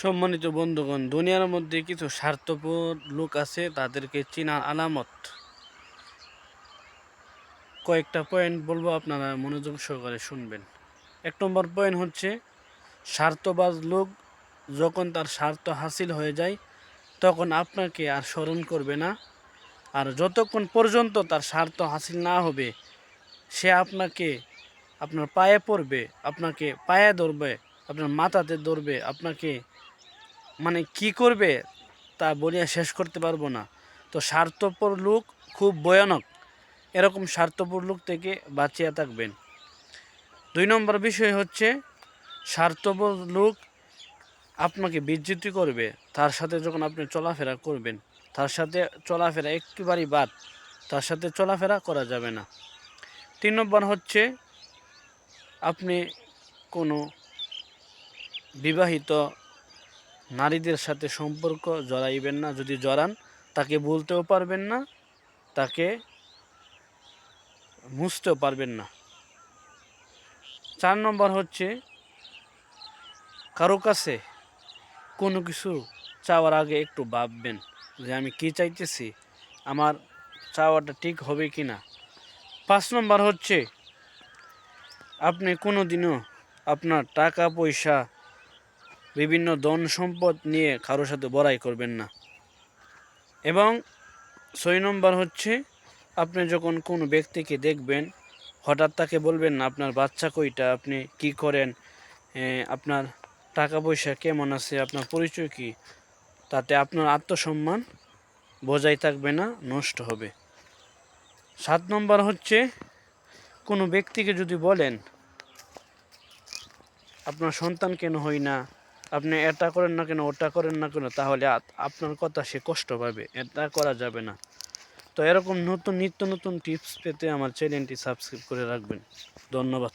সম্মানিত বন্ধুগণ, দুনিয়ার মধ্যে কিছু স্বার্থপর লোক আছে, তাদেরকে চেনার আলামত। কয়েকটা পয়েন্ট বলব আপনারা মনোযোগ সহকারে শুনবেন। এক নম্বর পয়েন্ট হচ্ছে, স্বার্থবাজ লোক যখন তার স্বার্থ হাসিল হয়ে যায়, তখন আপনাকে আর স্মরণ করবে না। আর যতক্ষণ পর্যন্ত তার স্বার্থ হাসিল না হবে, সে আপনাকে আপনার পায়ে পড়বে, আপনাকে পায়ে ধরবে, আপনার মাথাতে ধরবে, আপনাকে মানে কি করবে তা বলিয়া শেষ করতে পারব না। তো স্বার্থপর লোক খুব ভয়ানক। এরকম স্বার্থপর লোক থেকে বাঁচিয়ে থাকবেন। দুই নম্বর বিষয় হচ্ছে, স্বার্থপর লোক আপনাকে বিচ্যুতি করবে। তার সাথে যখন আপনি চলাফেরা করবেন, তার সাথে চলাফেরা একেবারেই বাদ, তার সাথে চলাফেরা করা যাবে না। তিন নম্বর হচ্ছে, আপনি কোনো বিবাহিত নারীদের সাথে সম্পর্ক জড়াইবেন না। যদি জড়ান, তাকে বলতেও পারবেন না, তাকে মুছতেও পারবেন না। চার নম্বর হচ্ছে, কারও কাছে কোনো কিছু চাওয়ার আগে একটু ভাববেন যে আমি কি চাইতেছি, আমার চাওয়াটা ঠিক হবে কি না পাঁচ নম্বর হচ্ছে, আপনি কোনো দিনও আপনার টাকা পয়সা বিভিন্ন ধন সম্পদ নিয়ে কারোর সাথে বড়াই করবেন না। এবং ছয় নম্বর হচ্ছে, আপনি যখন কোনো ব্যক্তিকে দেখবেন, হঠাৎ তাকে বলবেন না আপনার বাচ্চা কইটা? আপনি কি করেন? আপনার টাকা পয়সা কেমন আছে? আপনার পরিচয় কি? তাতে আপনার আত্মসম্মান বজায় থাকবে না, নষ্ট হবে। সাত নম্বর হচ্ছে, কোনো ব্যক্তিকে যদি বলেন, আপনার সন্তান কেন হয় না? আপনি এটা করেন না কেন, ওটা করেন না কেন, তাহলে আপনার কথা সে কষ্ট পাবে, এটা করা যাবে না। তো এরকম নতুন নিত্য নতুন টিপস পেতে আমার চ্যানেলটি সাবস্ক্রাইব করে রাখবেন। ধন্যবাদ।